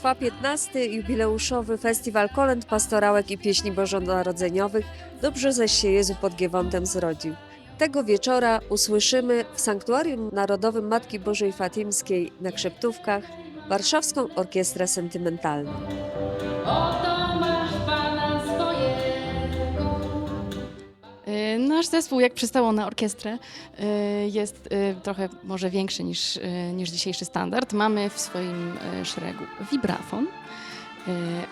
trwa 15. jubileuszowy festiwal kolęd pastorałek i pieśni bożonarodzeniowych Dobrze zaś się Jezu pod Giewontem zrodził. Tego wieczora usłyszymy w Sanktuarium Narodowym Matki Bożej Fatimskiej na Krzeptówkach Warszawską Orkiestrę Sentymentalną. Nasz zespół, jak przystało na orkiestrę, y, jest y, trochę może większy niż, niż dzisiejszy standard. Mamy w swoim szeregu vibrafon,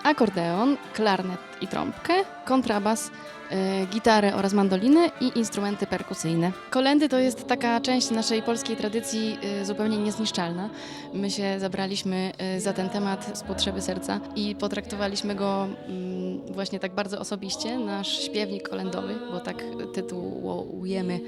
akordeon, klarnet i trąbkę, kontrabas, y, gitarę oraz mandolinę i instrumenty perkusyjne. Kolendy to jest taka część naszej polskiej tradycji y, zupełnie niezniszczalna. My się zabraliśmy za ten temat z potrzeby serca i potraktowaliśmy go mm, właśnie tak bardzo osobiście, nasz śpiewnik kolendowy, bo tak tytułujemy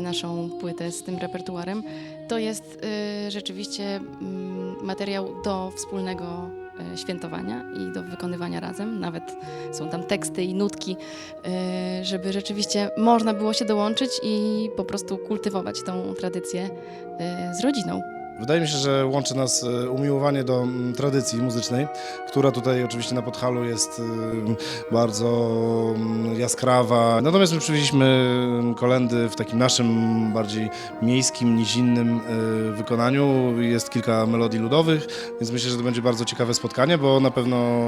naszą płytę z tym repertuarem. To jest rzeczywiście mm, materiał do wspólnego świętowania i do wykonywania razem. Nawet są tam teksty i nutki, y, żeby rzeczywiście można było się dołączyć i po prostu kultywować tą tradycję y, z rodziną. Wydaje mi się, że łączy nas e, umiłowanie do mm, tradycji muzycznej, która tutaj oczywiście na Podhalu jest e, bardzo mm, jaskrawa. Natomiast my przywieźliśmy mm, kolendy w takim naszym bardziej miejskim, nizinnym e, wykonaniu. Jest kilka melodii ludowych, więc myślę, że to będzie bardzo ciekawe spotkanie, bo na pewno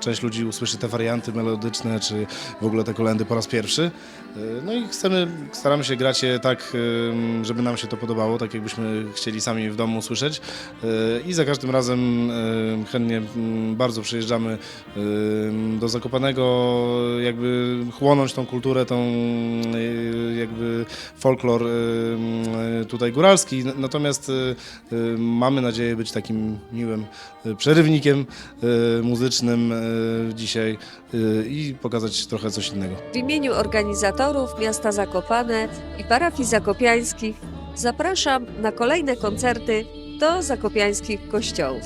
część ludzi usłyszy te warianty melodyczne, czy w ogóle te kolendy po raz pierwszy. No i chcemy, staramy się grać je tak, żeby nam się to podobało, tak jakbyśmy chcieli sami w domu usłyszeć. E, I za każdym razem em, chętnie mm, bardzo przyjeżdżamy em, do Zakopanego, jakby chłonąć tą kulturę, tą jakby folklor tutaj góralski. Natomiast mamy nadzieję być takim miłym przerywnikiem muzycznym dzisiaj i pokazać trochę coś innego. W imieniu organizatorów miasta Zakopane i parafii zakopiańskich zapraszam na kolejne koncerty do zakopiańskich kościołów.